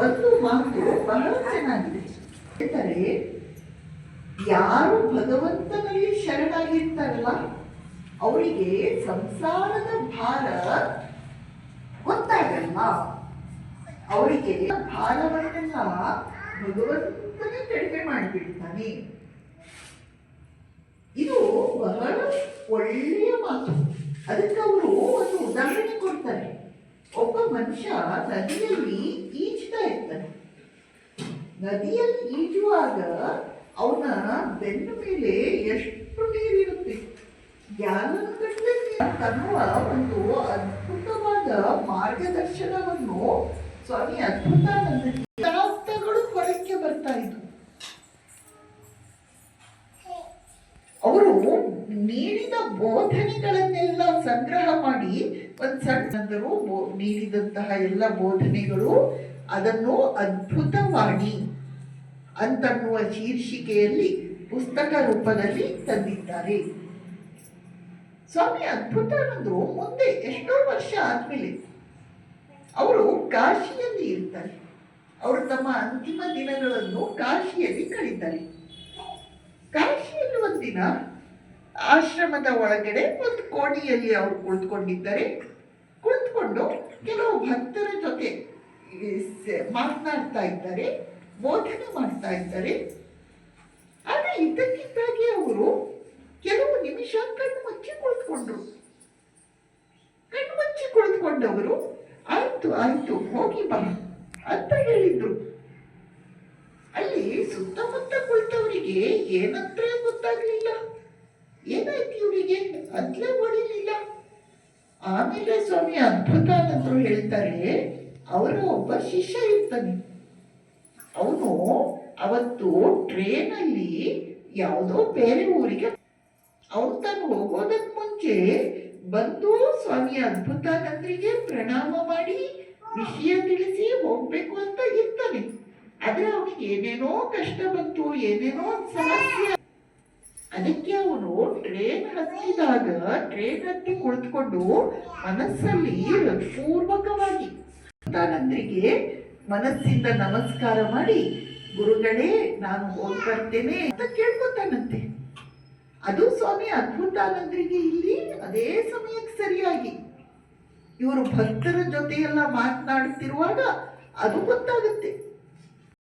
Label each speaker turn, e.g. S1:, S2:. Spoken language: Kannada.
S1: ಒಂದು ಮಾತು ಬಹಳ ಚೆನ್ನಾಗಿದೆ. ಹೇಳ್ತಾರೆ, ಯಾರು ಭಗವಂತನಲ್ಲಿ ಶರಣಾಗಿರ್ತಾರಲ್ಲ, ಅವರಿಗೆ ಸಂಸಾರದ ಭಾರ ಗೊತ್ತಾಗಲ್ಲ. ಅವರಿಗೆ ಭಾರವನ್ನೆಲ್ಲ ಭಗವಂತನೇ ಕಡಿಮೆ ಮಾಡಿಬಿಡ್ತಾನೆ. ಇದು ಬಹಳ ಒಳ್ಳೆಯ ಮಾತು. ಅದಕ್ಕೆ ಅವರು ಒಂದು ಉದಾಹರಣೆ ಕೊಡ್ತಾರೆ. ಒಬ್ಬ ಮನುಷ್ಯ ನದಿಯಲ್ಲಿ ನದಿಯಲ್ಲಿ ಈಜುವಾಗ ಅವನ ಬೆನ್ನ ಮೇಲೆ ಎಷ್ಟು ನೀರಿರುತ್ತೆ ಜ್ಞಾನಗಟ್ಟಲೆ ತನ್ನುವ ಒಂದು ಅದ್ಭುತವಾದ ಮಾರ್ಗದರ್ಶನವನ್ನು ಸ್ವಾಮಿ ಅದ್ಭುತಾನಂದ ಹೊರಕ್ಕೆ ಬರ್ತಾ ಇದ್ವು. ಅವರು ನೀಡಿದ ಬೋಧನೆಗಳನ್ನೆಲ್ಲ ಸಂಗ್ರಹ ಮಾಡಿ ಒಂದು ಸಣ್ಣದರು ಬೋ- ನೀಡಿದಂತಹ ಎಲ್ಲ ಬೋಧನೆಗಳು ಅದನ್ನು ಅದ್ಭುತವಾಣಿ ಅಂತನ್ನುವ ಶೀರ್ಷಿಕೆಯಲ್ಲಿ ಪುಸ್ತಕ ರೂಪದಲ್ಲಿ ತಂದಿದ್ದಾರೆ. ಸ್ವಾಮಿ ಅದ್ಭುತಾನಂದರು ಮುಂದೆ ಎಷ್ಟೋ ವರ್ಷ ಆದ್ಮೇಲೆ ಅವರು ಕಾಶಿಯಲ್ಲಿ ಇರ್ತಾರೆ. ಅವರು ತಮ್ಮ ಅಂತಿಮ ದಿನಗಳನ್ನು ಕಾಶಿಯಲ್ಲಿ ಕಳೀತಾರೆ. ಕಾಶಿಯಲ್ಲಿ ಒಂದಿನ ಆಶ್ರಮದ ಒಳಗಡೆ ಒಂದು ಕೋಣೆಯಲ್ಲಿ ಅವರು ಕುಳಿತುಕೊಂಡಿದ್ದಾರೆ ಕುಳಿತುಕೊಂಡು ಕೆಲವು ಭಕ್ತರ ಜೊತೆ ಮಾತನಾಡ್ತಾ ಇದ್ದಾರೆ. ಬೋಧನೆ ಮಾಡ್ತಾ ಇದ್ದಾರೆ. ಆದರೆ ಇದ್ದಕ್ಕಿದ್ದಾಗಿ ಅವರು ಕೆಲವು ನಿಮಿಷ ಕಣ್ಣು ಮುಚ್ಚಿ ಕುಳಿತುಕೊಂಡ್ರು. ಕಣ್ಣು ಮುಚ್ಚಿ ಕುಳಿತುಕೊಂಡವರು, ಆಯ್ತು ಆಯ್ತು, ಹೋಗಿ ಬಾ ಅಂತ ಹೇಳಿದ್ರು. ಅಲ್ಲಿ ಸುತ್ತಮುತ್ತ ಕುಳಿತವರಿಗೆ ಏನತ್ರ ಗೊತ್ತಾಗ್ಲಿಲ್ಲ. ಏನಾಯ್ತು ಇವರಿಗೆ? ಅದ್ಲೇ ಹೊಡಿಲಿಲ್ಲ ಆಮೇಲೆ ಸ್ವಾಮಿ ಅದ್ಭುತಾನಂದರು ಹೇಳ್ತಾರೆ, ಅವರ ಒಬ್ಬ ಶಿಷ್ಯ ಇರ್ತಾನೆ. ಅವತ್ತು ಟ್ರೇನಲ್ಲಿ ಯಾವುದೋ ಬೇರೆ ಊರಿಗೆ ಅವನು ತಾನು ಹೋಗೋದಕ್ ಮುಂಚೆ ಬಂದು ಸ್ವಾಮಿ ಅದ್ಭುತಾನಂದರಿಗೆ ಪ್ರಣಾಮ ಮಾಡಿ ವಿಷಯ ತಿಳಿಸಿ ಹೋಗ್ಬೇಕು ಅಂತ ಇರ್ತಾನೆ. ಆದ್ರೆ ಅವನಿಗೆ ಏನೇನೋ ಕಷ್ಟ ಬಂತು, ಏನೇನೋ ಸಮಸ್ಯೆ ಅದಕ್ಕೆ ಅವನು ಟ್ರೇನ್ ಹತ್ತಿದಾಗ ಟ್ರೇನ್ ಹತ್ತಿ ಕುಳಿತುಕೊಂಡು ಮನಸ್ಸಲ್ಲಿ ಪೂರ್ವಕವಾಗಿ ಅದ್ಭುತಾನಂದರಿಗೆ ಮನಸ್ಸಿಂದ ನಮಸ್ಕಾರ ಮಾಡಿ ಗುರುಗಳೇ, ನಾನು ಹೋಗಿ ಬರ್ತೇನೆ ಅಂತ ಕೇಳ್ಕೊತಾನಂತೆ. ಅದು ಸ್ವಾಮಿ ಅದ್ಭುತಾನಂದರಿಗೆ ಇಲ್ಲಿ ಅದೇ ಸಮಯಕ್ಕೆ ಸರಿಯಾಗಿ. ಇವರು ಭಕ್ತರ ಜೊತೆಯೆಲ್ಲ ಮಾತನಾಡುತ್ತಿರುವಾಗ ಅದು ಗೊತ್ತಾಗುತ್ತೆ.